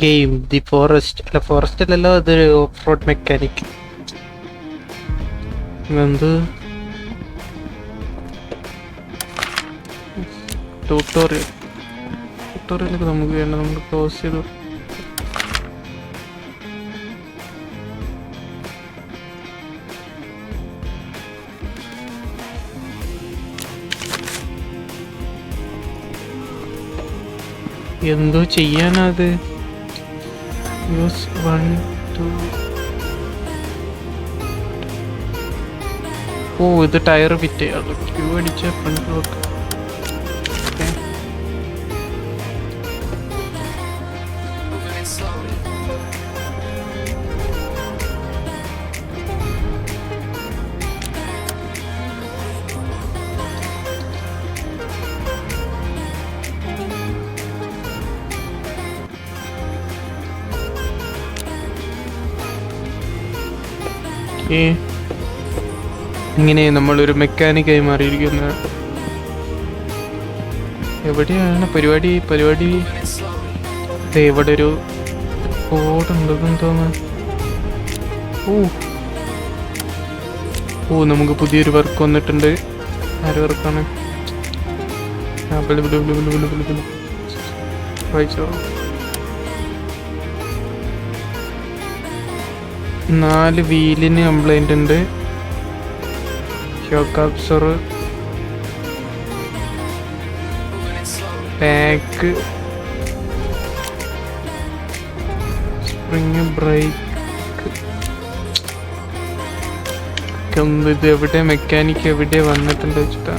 Game the forest അല്ല forest അല്ലല്ലോ അത് ഓഫ് റോഡ് മെക്കാനിക് എന്ത് ട്യൂട്ടോറിയൽ ട്യൂട്ടോറിയലൊക്കെ നമുക്ക് വേണ്ട നമ്മൾ ക്ലോസ് ചെയ്തു എന്തോ ചെയ്യാനത് യൂസ് വൺ ടു ഓ ഇത് ടയർ ഫിറ്റ് ചെയ്യാം ക്യൂ അടിച്ച ഫ്രണ്ട് ലോക്ക് ഓക്കേ ഇങ്ങനെ നമ്മളൊരു മെക്കാനിക്കായി മാറിയിരിക്കുന്ന എവിടെയാണ് പരിപാടി? പരിപാടി? ഇവിടെ ഒരു ബോർഡുണ്ടെന്ന് തോന്നുന്നു. ഓ ഓ നമുക്ക് പുതിയൊരു വർക്ക് വന്നിട്ടുണ്ട്. ആര് വർക്കാണ്? വായിച്ചോ? നാല് വീലിന് കംപ്ലൈന്റ് ഉണ്ട്. Shock absorber back spring brake ഇത് എവിടെ മെക്കാനിക് എവിടെ വന്നിട്ടുണ്ട് വെച്ചിട്ടാ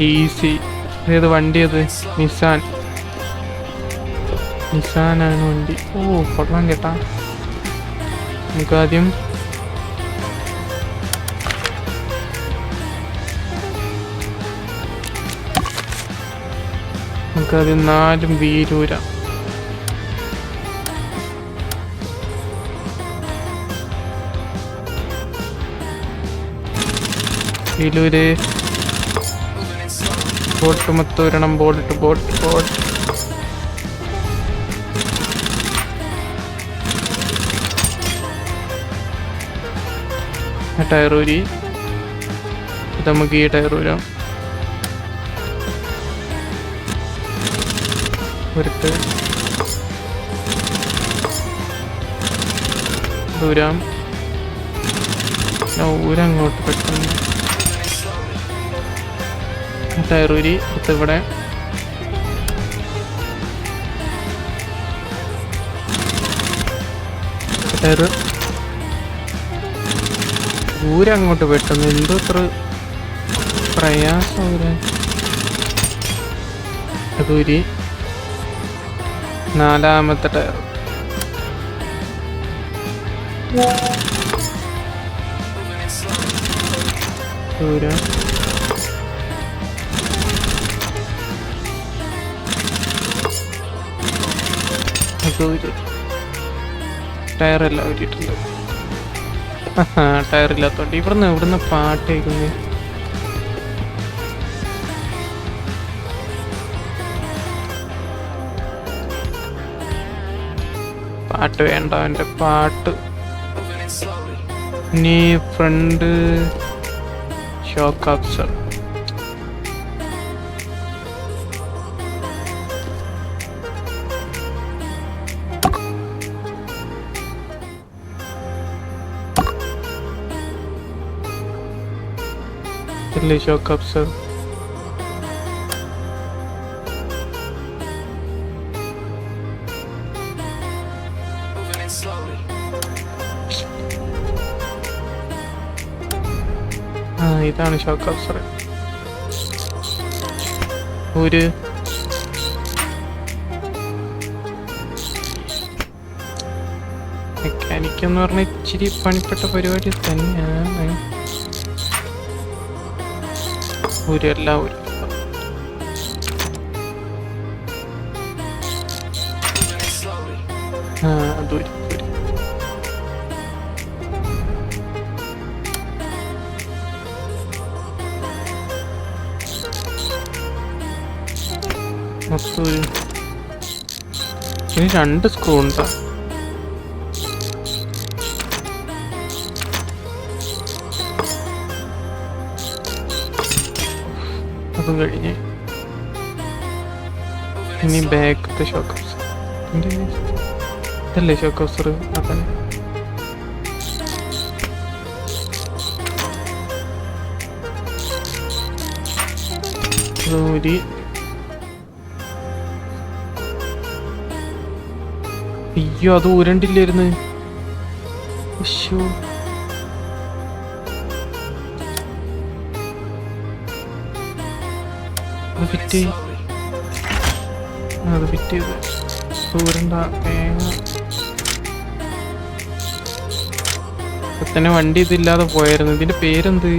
ഈസി ഏത് വണ്ടി അത്? നിസാൻ. നിസാനാണ് വണ്ടി. ഓ കൊള്ളാം കേട്ടാ. നമുക്ക് ആദ്യം നമുക്കാദ്യം നാലും വീരൂരാം. വീലൂര് ബോട്ട് മൊത്തം ഒരെണ്ണം ബോട്ട് ബോട്ട് ബോട്ട് ടയർ ഊരി. നമുക്ക് ഈ ടയർ ഊരാം. ഒരുത്ത് ദൂരം ഊരങ്ങോട്ട് പെട്ടെന്ന്. ടയറൂരി ഇവിടെ. ദൂരം അങ്ങോട്ട് പെട്ടെന്ന്. എന്തോ ഇത്ര പ്രയാസം. അതൂരി നാലാമത്തെ ടയർ. ദൂരം. ഊരി. ടയറെല്ലാം ഊരിയിട്ടുണ്ട്. ടയറില്ലാത്തോണ്ട് ഇവിടുന്ന് ഇവിടുന്ന് പാട്ട് കേൾക്കുന്നു പാട്ട് വേണ്ട എന്റെ പാട്ട്. നീ front shock absorber shock absorber ആ ഇതാണ് ഷോക്ക് അബ്സർ ഒരു. മെക്കാനിക് എന്ന് പറഞ്ഞാൽ ഇച്ചിരി പണിപ്പെട്ട പരിപാടി തന്നെയാണ്. ഒരു എല്ലാം ഒരു ഇനി രണ്ട് സ്ക്രൂ ഉണ്ടോ? അതും കഴിഞ്ഞ് ഇനി ബാക്കത്തെ ഷോക്ക് ഇതല്ലേ ഷോക്ക് ഹൗസർ അതന്നെ അയ്യോ അത് ഉരണ്ടില്ലായിരുന്നു അശ്ശോ ഫിറ്റ് തന്നെ വണ്ടി ഇതില്ലാതെ പോയായിരുന്നു. ഇതിന്റെ പേരെന്ത്?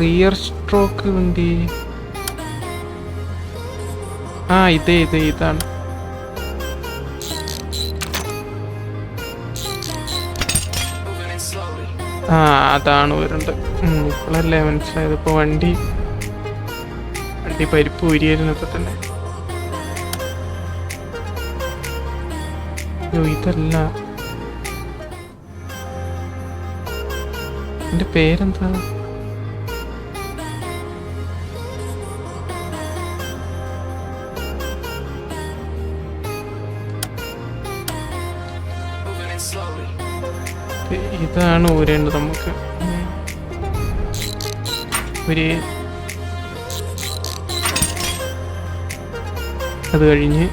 റിയർ സ്ട്രോക്ക് വണ്ടി. ആ ഇതേ ഇതേ ഇതാണ്. ആ അതാണ് വരുന്നത് ഇപ്പോഴല്ലേ മനസ്സിലായത്. ഇപ്പോൾ വണ്ടി വണ്ടി പരിപ്പ് ഉരിയായിരുന്നു ഇപ്പം തന്നെ. ഇതല്ല. എന്റെ പേരെന്താ? ഇത് ഇതാണ് ഊരേണ്ടത് നമുക്ക്. ഒരു അത് കഴിഞ്ഞ്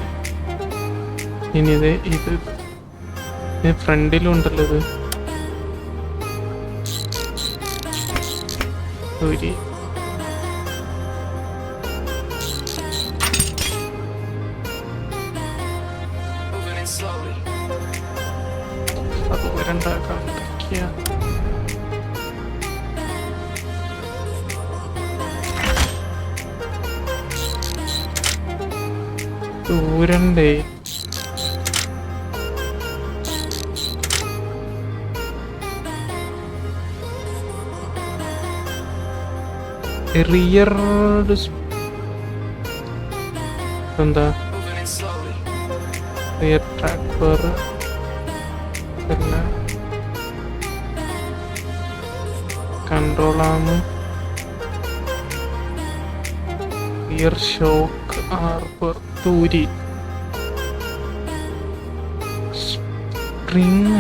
ഇനി ഇത് ഇത് ഇത് ഫ്രണ്ടിലും ഉണ്ടല്ലോ ഇത് ഊരി ഊരണ്ടാക്കാൻ ദൂരണ്ടേ. റിയർ എന്താ? റിയർ ട്രാക്ടർ കൺട്രോളാണ്. റിയർ ഷോക്ക് ആർബർ തൂരി. സ്പ്രിങ്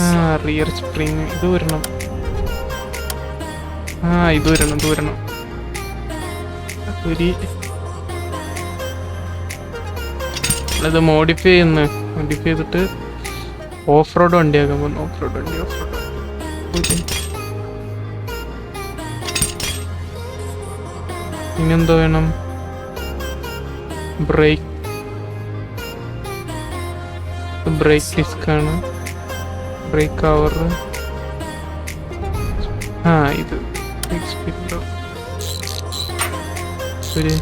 ആ റിയർ സ്പ്രിങ് ഇത് വരണം. ആ ഇത് വരണം ഇത് വരണം. ഇത് മോഡിഫൈ ചെയ്യുന്നു. മോഡിഫൈ ചെയ്തിട്ട് ഓഫ് റോഡ് വണ്ടിയാക്കാൻ പോകുന്നു. ഓഫ് റോഡ് വണ്ടി. ഓഫ് റോഡ് ഇനിയെന്തോ വേണം? ബ്രേക്ക് ബ്രേക്ക് ആണ്. ബ്രേക്ക് കവർ ആ ഇത് ഒരു.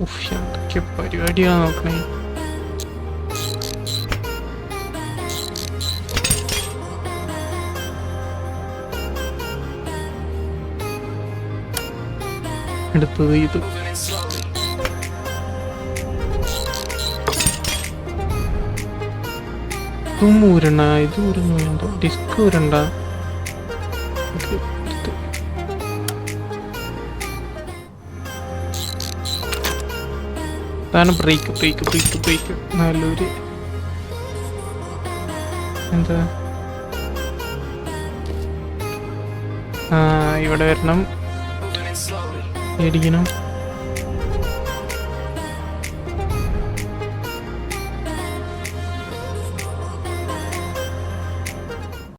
എന്തൊക്കെ പരിപാടിയാണ് നോക്കണേ എടുത്തത് ഇത് ഇതും ഊരണ്ട ഇത് ഊരുന്ന വേണ്ട ഡിസ്ക് ഊരണ്ട ഇതാണ് ബ്രേക്ക് ബ്രേക്ക് ബ്രേക്ക് ബ്രേക്ക് നല്ലൊരു എന്താ? ഇവിടെ വരണം. മേടിക്കണം